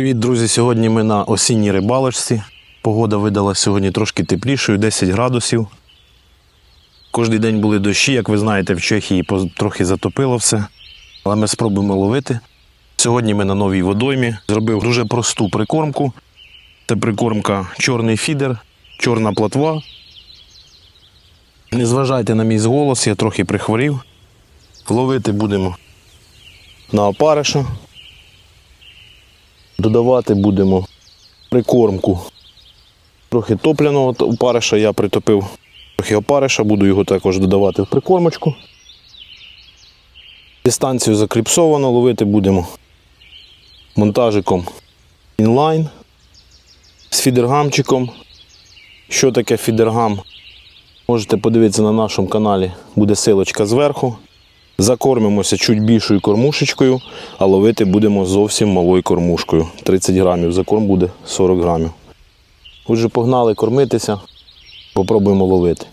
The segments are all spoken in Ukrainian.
Привіт, друзі! Сьогодні ми на осінній рибалочці. Погода видала сьогодні трошки теплішою, 10 градусів. Кожний день були дощі, як ви знаєте, в Чехії трохи затопило все. Але ми спробуємо ловити. Сьогодні ми на новій водоймі. Зробив дуже просту прикормку. Це прикормка чорний фідер, чорна платва. Не зважайте на мій голос, я трохи прихворів. Ловити будемо на опариша. Додавати будемо прикормку. Трохи топляного опариша я притопив трохи опариша, буду його також додавати в прикормочку. Дистанцію закліпсовано, ловити будемо монтажиком інлайн з фідергамчиком. Що таке фідергам? Можете подивитися на нашому каналі, буде силочка зверху. Закормимося чуть більшою кормушечкою, а ловити будемо зовсім малою кормушкою. 30 грамів. Закорм буде 40 грамів. Отже, погнали кормитися, попробуємо ловити.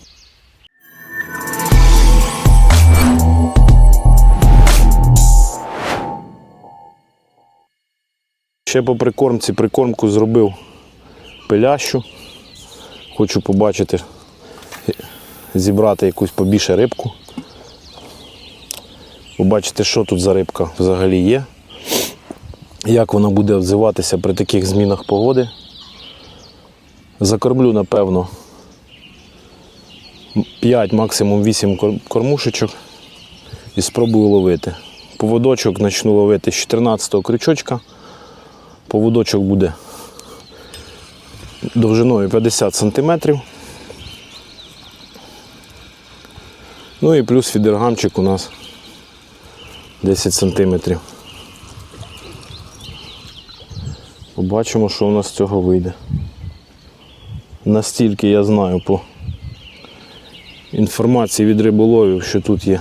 Ще по прикормці прикормку зробив пилящу. Хочу побачити, зібрати якусь побільше рибку. Побачити, що тут за рибка взагалі є, як вона буде взиватися при таких змінах погоди. Закормлю, напевно, 5, максимум 8 кормушечок і спробую ловити. Поводочок почну ловити з 14-го крючочка. Поводочок буде довжиною 50 см. Ну і плюс фідергамчик у нас 10 сантиметрів. Побачимо, що у нас з цього вийде. Настільки я знаю по інформації від риболовів, що тут є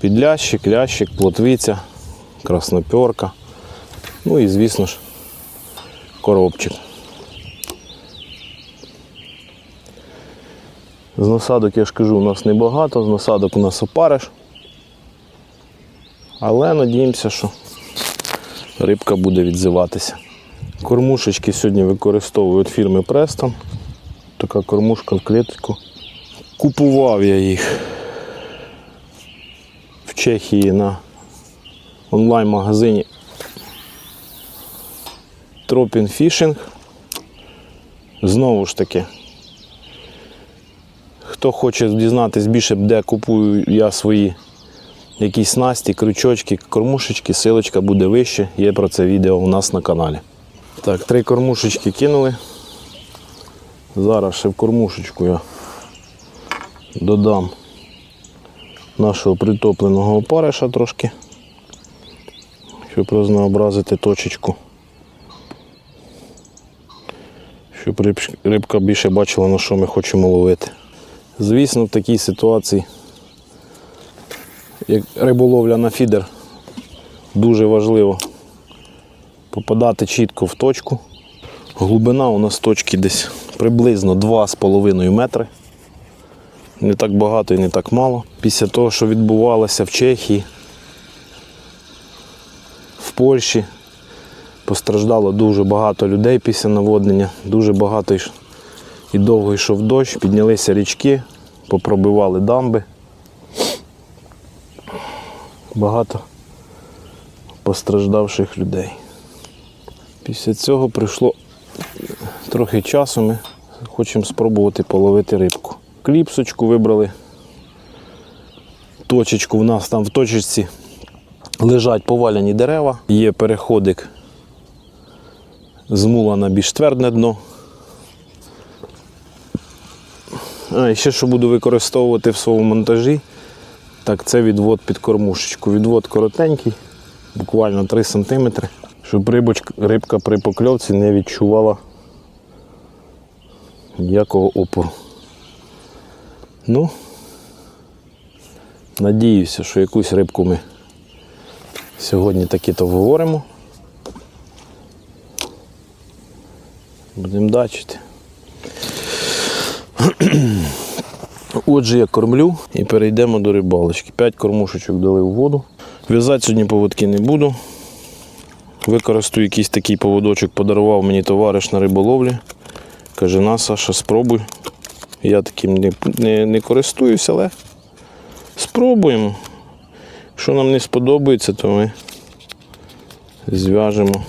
підлящик, лящик, плотвиця, краснопьорка. Ну і, звісно ж, коробчик. З насадок, я ж кажу, у нас небагато, з насадок у нас опариш. Але надіємося, що рибка буде відзиватися. Кормушечки сьогодні використовую від фірми Preston. Така кормушка в клетку. Купував я їх в Чехії на онлайн-магазині Tropin Fishing. Знову ж таки, хто хоче дізнатись більше, де купую я свої якісь снасті, крючочки, кормушечки, силочка буде вище. Є про це відео у нас на каналі. Так, три кормушечки кинули. Зараз ще в кормушечку я додам нашого притопленого опариша трошки, щоб рознообразити точечку. Щоб рибка більше бачила, на що ми хочемо ловити. Звісно, в такій ситуації як риболовля на фідер, дуже важливо попадати чітко в точку. Глибина у нас точки десь приблизно 2,5 метри. Не так багато і не так мало. Після того, що відбувалося в Чехії, в Польщі, постраждало дуже багато людей після наводнення, дуже багато і довго йшов дощ, піднялися річки, попробивали дамби багато постраждавших людей. Після цього прийшло трохи часу, ми хочемо спробувати половити рибку. Кліпсочку вибрали. Точечку в нас там в точечці лежать поваляні дерева, є переходик з мула на більш твердне дно. А, ще що буду використовувати в своєму монтажі, так, це відвод під кормушечку. Відвод коротенький, буквально 3 см, щоб рибочка, рибка при покльовці не відчувала ніякого опору. Ну, надіюся, що якусь рибку ми сьогодні таки-то вговоримо. Будемо бачити. Отже, я кормлю і перейдемо до рибалочки. П'ять кормушечок дали в воду. В'язати сьогодні поводки не буду. Використаю якийсь такий поводочок, подарував мені товариш на риболовлі. Каже, на, Саша, спробуй. Я таким не, не, не користуюся, але спробуємо. Якщо нам не сподобається, то ми зв'яжемо,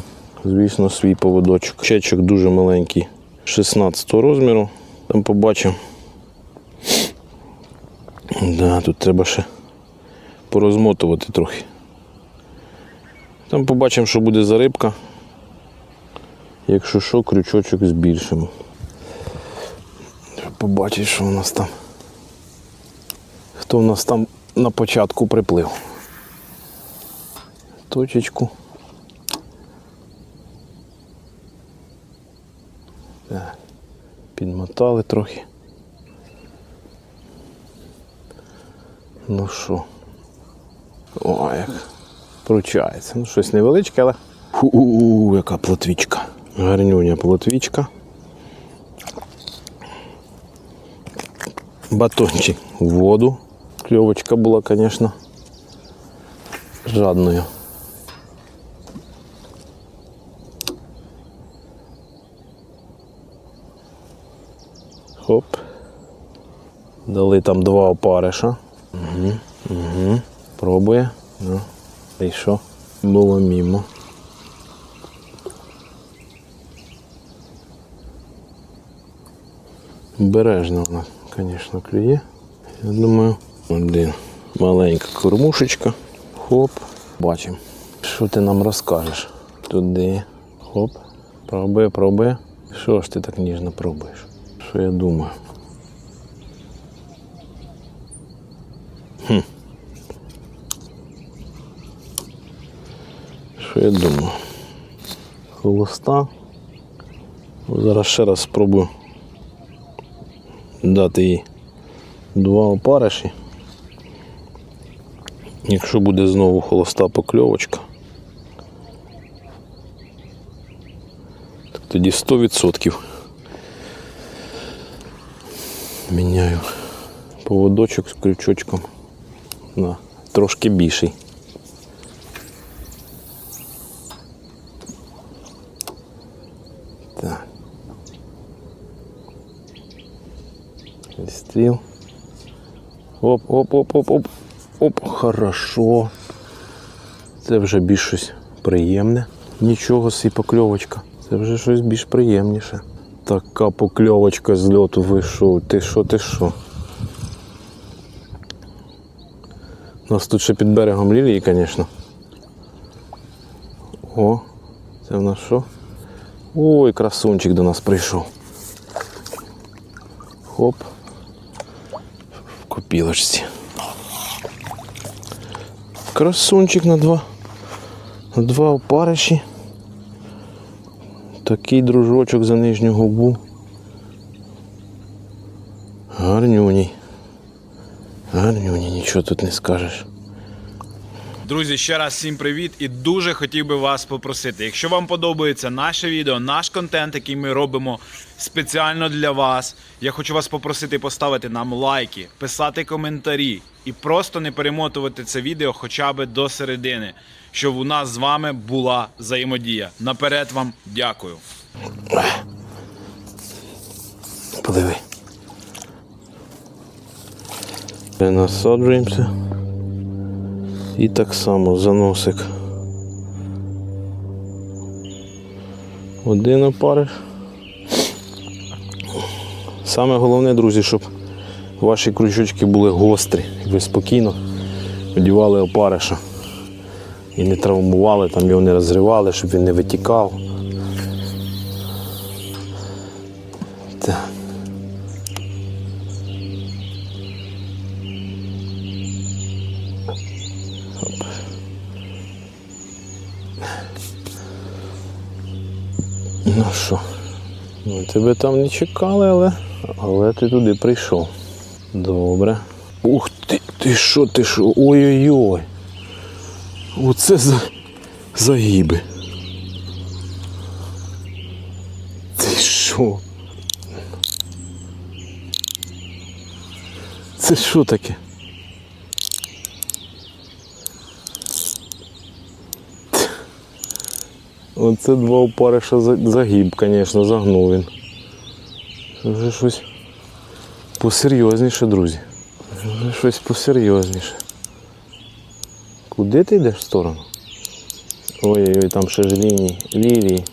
звісно, свій поводочок. Чечок дуже маленький, 16 розміру. Там побачимо. Да, тут треба ще порозмотувати трохи. Там побачимо, що буде за рибка. Якщо що, крючочок збільшимо. Треба побачити, що у нас там. Хто у нас там на початку приплив. Точечку. Підмотали трохи. Ну що? О, як пручається. Ну, щось невеличке, але. Фу, яка плотвічка. Гарнюня плотвічка. Батончик в воду. Кльовочка була, звісно, жадною. Хоп. Дали там два опариша. Угу, угу. Пробує. Ну, і що? Було мімо. Бережно вона, звісно, клює. Я думаю, один. Маленька кормушечка. Хоп. Бачимо. Що ти нам розкажеш? Туди. Хоп. Пробує, пробує. Що ж ти так ніжно пробуєш? Що я думаю? Що я думаю? Холоста. Зараз ще раз спробую дати їй два опариші. Якщо буде знову холоста покльовочка, так тоді 100% міняю поводочок з крючочком на трошки більший. Так. Стріл. Оп, оп, хорошо. Це вже більш щось приємне. Нічого сі покльовочка. Це вже щось більш приємніше. Така покльовочка з льоту вийшов. Ти що, ти що? У нас тут ще під берегом лілії, звісно. О, це в нас що? Ой, красунчик до нас прийшов. Хоп. В копілочці. Красунчик на два. На два опариші. Такий дружочок за нижню губу. Гарнюній. Гарнюній, нічого тут не скажеш. Друзі, ще раз всім привіт і дуже хотів би вас попросити. Якщо вам подобається наше відео, наш контент, який ми робимо спеціально для вас, я хочу вас попросити поставити нам лайки, писати коментарі і просто не перемотувати це відео хоча б до середини, щоб у нас з вами була взаємодія. Наперед вам дякую. Подиви. Насаджуємося. І так само за носик. Один опариш. Саме головне, друзі, щоб ваші крючочки були гострі. І ви спокійно одівали опариша. І не травмували, там його не розривали, щоб він не витікав. Тебе там не чекали, але, але ти туди прийшов. Добре. Ух ти, ти що, ти що? Ой-ой-ой. Оце за загиби. Ти що? Це що таке? Оце два опариша за- загиб, звісно, загнув він. Це вже щось посерйозніше, друзі. Це Вже щось посерйозніше. Куди ти йдеш в сторону? Ой-ой-ой, там ще ж лінії. Лілії.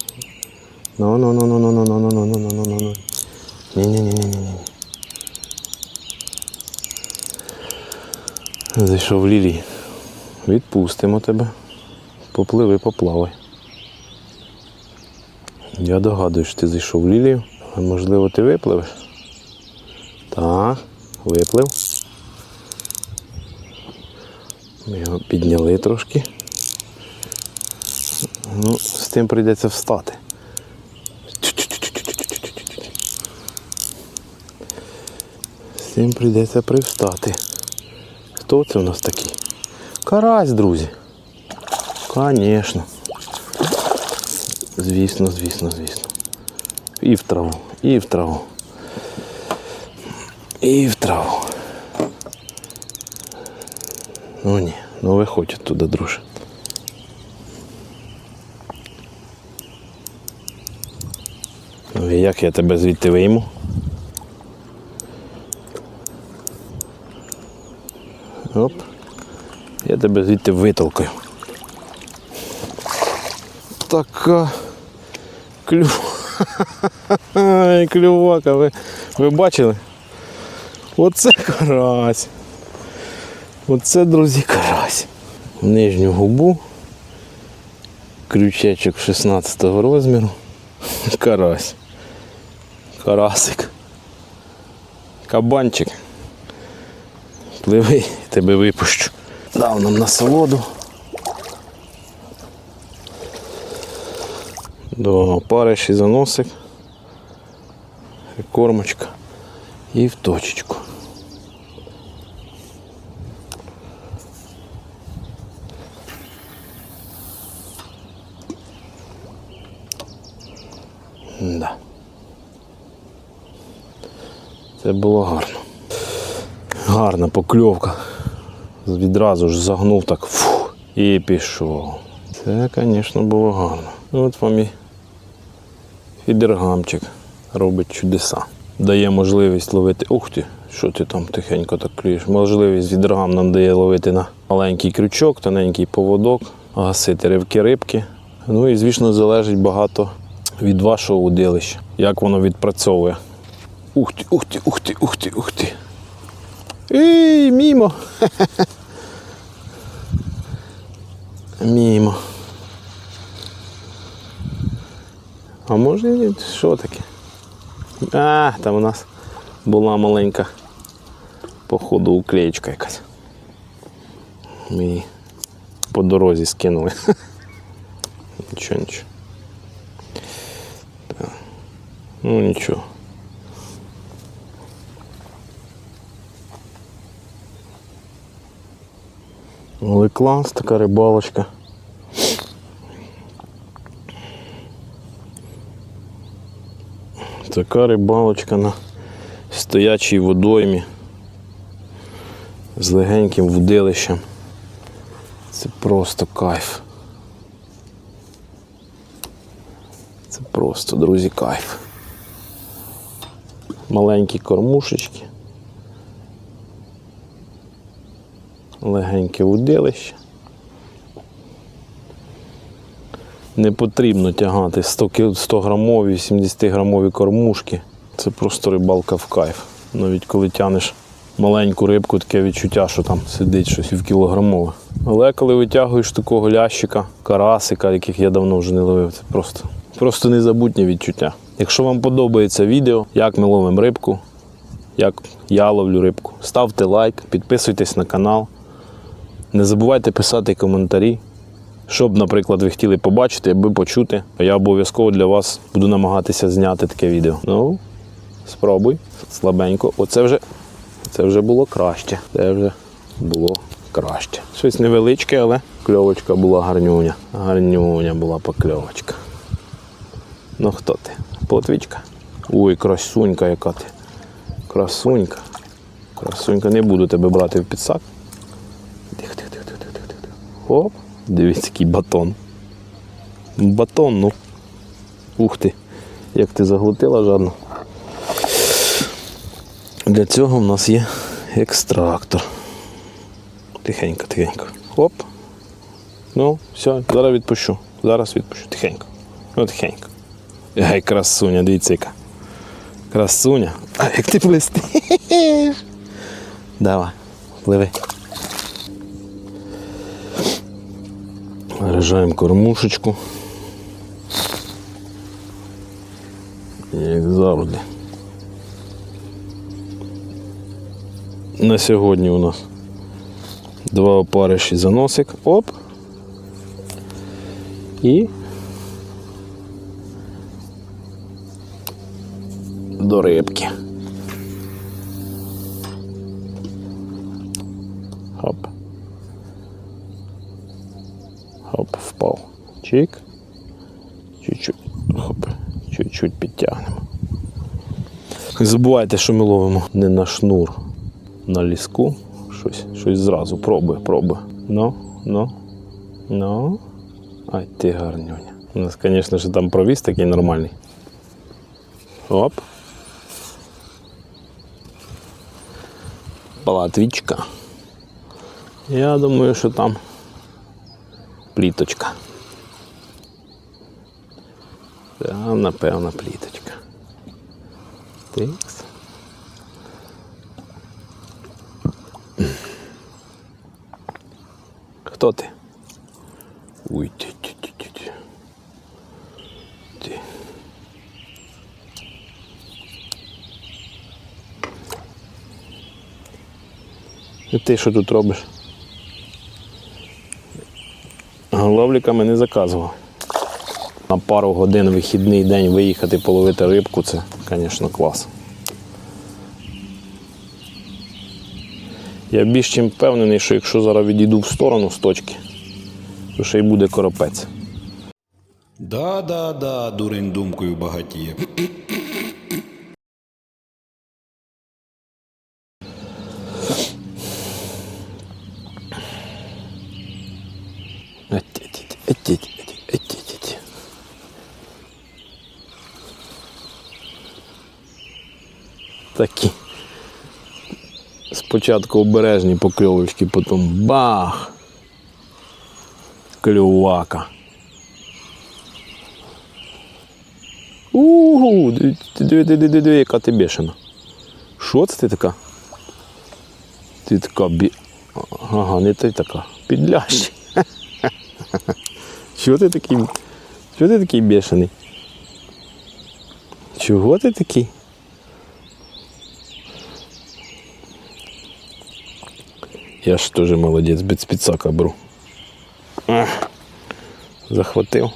Ну, ну, ну, ну, ну, ну, ну, ну, ну, ну, ну, ну, ну. Ні-ні-ні-ні-ні. Зайшов лілії. Відпустимо тебе. Попливи, поплавай. Я догадуюсь, що ти зайшов в лілію. Можливо ти випливеш? Так, виплив. Ми його підняли трошки. Ну, з тим прийдеться встати. З цим прийдеться привстати. Хто це у нас такий? Карась, друзі. Конечно. Звісно, звісно, звісно. І в траву, і в траву. І в траву. Ну ні, ну виходь оттуда, друже. Ну і як я тебе звідти вийму? Оп. Я тебе звідти витолкаю. Така клю... Ай, клювака, ви, ви бачили? Оце карась. Оце, друзі, карась. Нижню губу. Крючечок 16 розміру. Карась. Карасик. Кабанчик. Пливи, тебе випущу. Дав нам насолоду. До париш і заносик. Кормочка. І в точечку. Да. Це було гарно. Гарна покльовка. Відразу ж загнув так фух, і пішов. Це, звісно, було гарно. От вам і фідергамчик робить чудеса. Дає можливість ловити. Ух ти, що ти там тихенько так клюєш. Можливість відергам нам дає ловити на маленький крючок, тоненький поводок, гасити ривки рибки. Ну і, звісно, залежить багато від вашого удилища, як воно відпрацьовує. Ух ти, ух ти, ух ти, ух ти, ух ти. Ей, мімо. Мімо. А може ні, що таке? А, там у нас була маленька, походу, уклеєчка якась. Ми по дорозі скинули. Нічого, нічого. Ну нічого. Але клас, така рибалочка. Така рибалочка на стоячій водоймі з легеньким вудилищем. Це просто кайф. Це просто, друзі, кайф. Маленькі кормушечки. Легеньке вудилище. Не потрібно тягати 100, кіл- 100 грамові, 70 грамові кормушки. Це просто рибалка в кайф. Навіть коли тянеш маленьку рибку, таке відчуття, що там сидить щось в кілограмове. Але коли витягуєш такого лящика, карасика, яких я давно вже не ловив, це просто, просто незабутнє відчуття. Якщо вам подобається відео, як ми ловимо рибку, як я ловлю рибку, ставте лайк, підписуйтесь на канал. Не забувайте писати коментарі. Що б, наприклад, ви хотіли побачити, аби почути. Я обов'язково для вас буду намагатися зняти таке відео. Ну, спробуй. Слабенько. Оце вже, це вже було краще. Це вже було краще. Щось невеличке, але кльовочка була гарнюня. Гарнюня була покльовочка. Ну хто ти? Плотвічка? Ой, красунька яка ти. Красунька. Красунька, не буду тебе брати в підсак. Тихо, тихо, тихо, тихо, тихо, тихо. Оп, дивіться, який батон. Батон, ну. Ух ти, як ти заглотила жадно. Для цього в нас є екстрактор. Тихенько, тихенько. Оп. Ну, все, зараз відпущу. Зараз відпущу. Тихенько. Ну, тихенько. Ай, красуня, дивіться яка. Красуня. А як ти плестиш? Давай, пливи. Наряжаємо кормушечку. Як завжди. На сьогодні у нас два опариші за носик. Оп. І до рибки. Хоп. Хоп, впав. Чик. Чуть-чуть. Чуть-чуть підтягнемо. Не забувайте, що ми ловимо не на шнур, на ліску. Щось, щось зразу. Пробуй, пробуй. Ну, ну, ну. Ай, ти гарнюня. У нас, звісно ж, там провіз такий нормальний. Оп. Платвічка. Я думаю, що там пліточка. Там, напевно, пліточка. Тикс. Хто ти? Уй, ти, ти, ти, ти, ти. Ти. І ти що тут робиш? Ловліками не заказував. На пару годин вихідний день виїхати половити рибку це, звісно, клас. Я більш чим впевнений, що якщо зараз відійду в сторону з точки, то ще й буде коропець. Да-да-да, дурень думкою багатіє. Такі. Спочатку обережні покльовочки, потім бах. Клювака. Угу, диви, диви, яка ти бешена. Що це ти така? Ти така бі. Ага, не ти така. Підлящий. Чого ти такий? Чого ти такий бешений? Чого ти такий? Я ж теж молодець, без спецака беру. Захватив.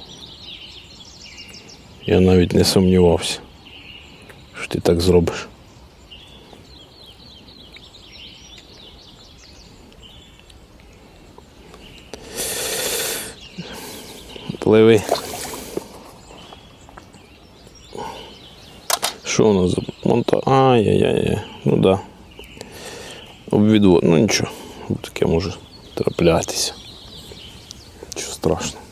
Я навіть не сумнівався, що ти так зробиш. Пливи. Що у нас за монта? Ай-яй-яй. Ну да. Обвідвод. Ну нічого. Таке може траплятися. Нічого страшного.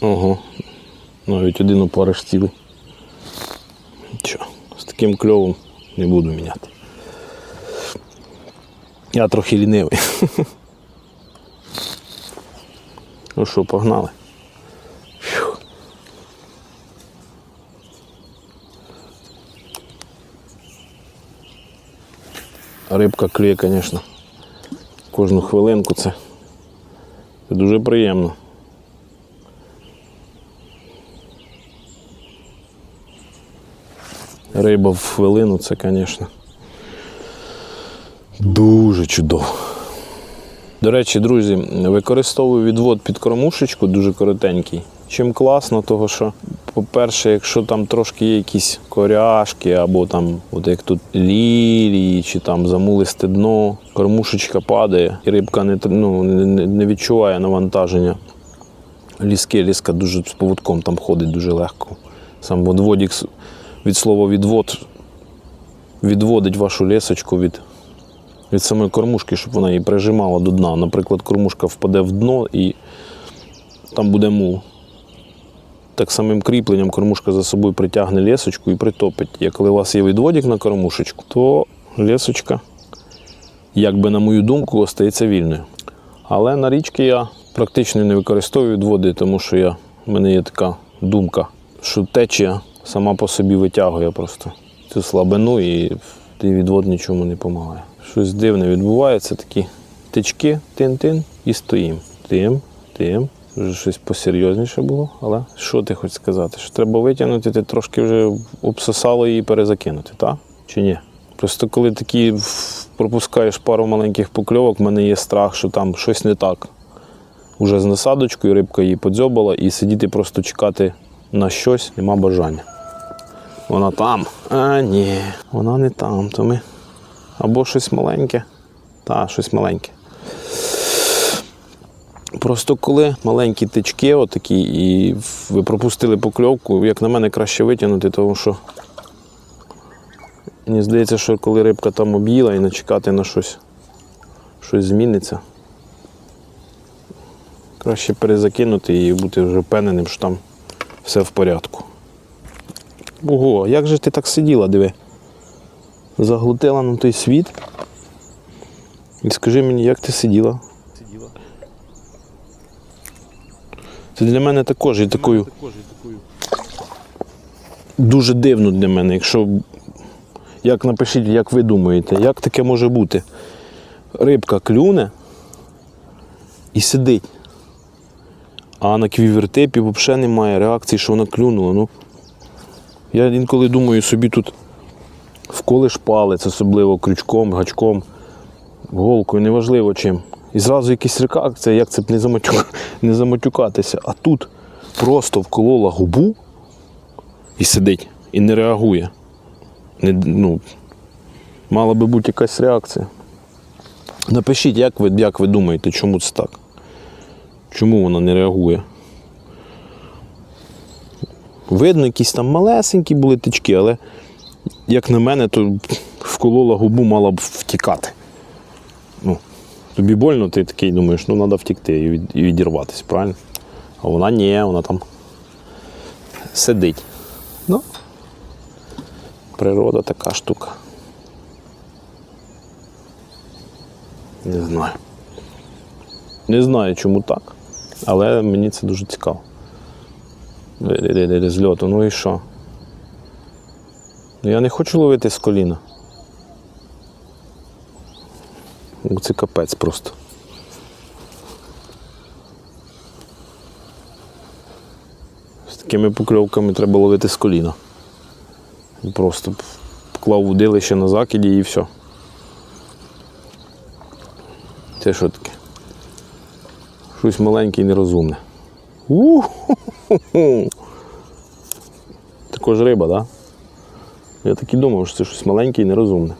Ого. Навіть один опариш цілий. Нічого. З таким кльовом не буду міняти. Я трохи лінивий. Ну що, погнали? Рибка клює, звісно. Кожну хвилинку це, це дуже приємно. Риба в хвилину це, звісно, дуже чудово. До речі, друзі, використовую відвод під кормушечку дуже коротенький. Чим класно, того що, по-перше, якщо там трошки є якісь коряшки, або там, от як тут лілії, чи там замулисте дно, кормушечка падає, і рибка не, ну, не, відчуває навантаження. Ліски, ліска дуже з поводком там ходить дуже легко. Сам відводік с- від слова відвод відводить вашу лісочку від від самої кормушки, щоб вона її прижимала до дна. Наприклад, кормушка впаде в дно і там буде мул. Так самим кріпленням кормушка за собою притягне лісочку і притопить. Як коли у вас є відводик на кормушечку, то лісочка, якби на мою думку, остається вільною. Але на річки я практично не використовую відводи, тому що я, в мене є така думка, що течія сама по собі витягує просто цю слабину і відвод нічому не допомагає. Щось дивне відбувається, такі тички, тин-тин і стоїм. Тим, тим. Вже щось посерйозніше було, але що ти хочеш сказати? Що треба витягнути, ти трошки вже обсосало її перезакинути, так? Чи ні? Просто коли такі пропускаєш пару маленьких покльовок, в мене є страх, що там щось не так. Уже з насадочкою рибка її подзьобала, і сидіти просто чекати на щось нема бажання. Вона там. А, ні, вона не там. То ми або щось маленьке. Та, щось маленьке. Просто коли маленькі тички отакі, і ви пропустили покльовку, як на мене, краще витягнути, тому що мені здається, що коли рибка там об'їла і не чекати на щось, щось зміниться. Краще перезакинути і бути вже впевненим, що там все в порядку. Ого, як же ти так сиділа, диви? Заглутила на той світ. І скажи мені, як ти сиділа? Це для мене також є такою. Дуже дивно для мене, якщо. Як напишіть, як ви думаєте, як таке може бути? Рибка клюне і сидить. А на квівертепі взагалі немає реакції, що вона клюнула. Ну, я інколи думаю, собі тут вколиш палець, особливо крючком, гачком, голкою, неважливо чим. І зразу якась реакція, як це б не, заматю... не заматюкатися. А тут просто вколола губу і сидить, і не реагує. Не, ну, мала би бути якась реакція. Напишіть, як ви, як ви думаєте, чому це так? Чому вона не реагує? Видно, якісь там малесенькі були тички, але, як на мене, то вколола губу мала б втікати. Ну, тобі больно, ти такий думаєш, ну треба втікти і, від, і відірватися, правильно? А вона ні, вона там сидить. Ну, природа така штука. Не знаю. Не знаю, чому так, але мені це дуже цікаво. З ну і що? Ну, Я не хочу ловити з коліна. Ну, Це капець просто. З такими покльовками треба ловити з коліна. Просто вклав удилище на закиді і все. Це що таке? Щось маленьке і нерозумне. У-ху-ху-ху. Також риба, так? Да? Я так і думав, що це щось маленьке і нерозумне.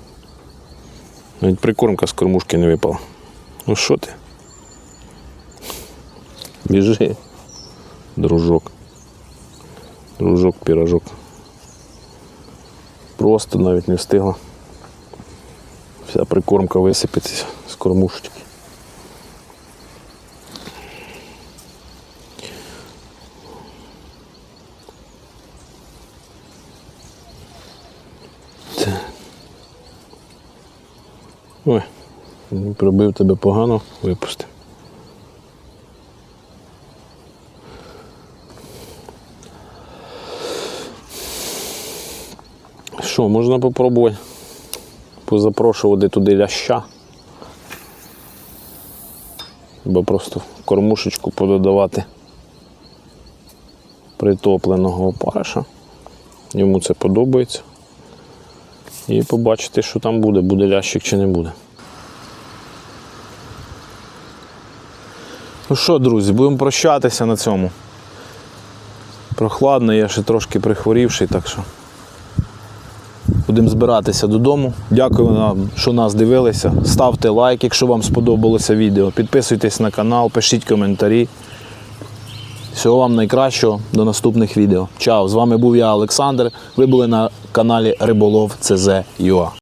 Навіть прикормка з кормушки не випала. Ну що ти? Біжи, дружок. Дружок, пірожок. Просто навіть не встигла. Вся прикормка висипеться з кормушечки. Ой, пробив тебе погано, випусти. Що, можна попробувати позапрошувати туди ляща. Або просто кормушечку пододавати притопленого опариша. Йому це подобається. І побачити, що там буде, буде лящик чи не буде. Ну що, друзі, будемо прощатися на цьому. Прохладно, я ще трошки прихворівший, так що будемо збиратися додому. Дякую вам, що нас дивилися. Ставте лайк, якщо вам сподобалося відео. Підписуйтесь на канал, пишіть коментарі. Всього вам найкращого, до наступних відео. Чао! З вами був я, Олександр. Ви були на каналі Риболов ЦЗ.ua.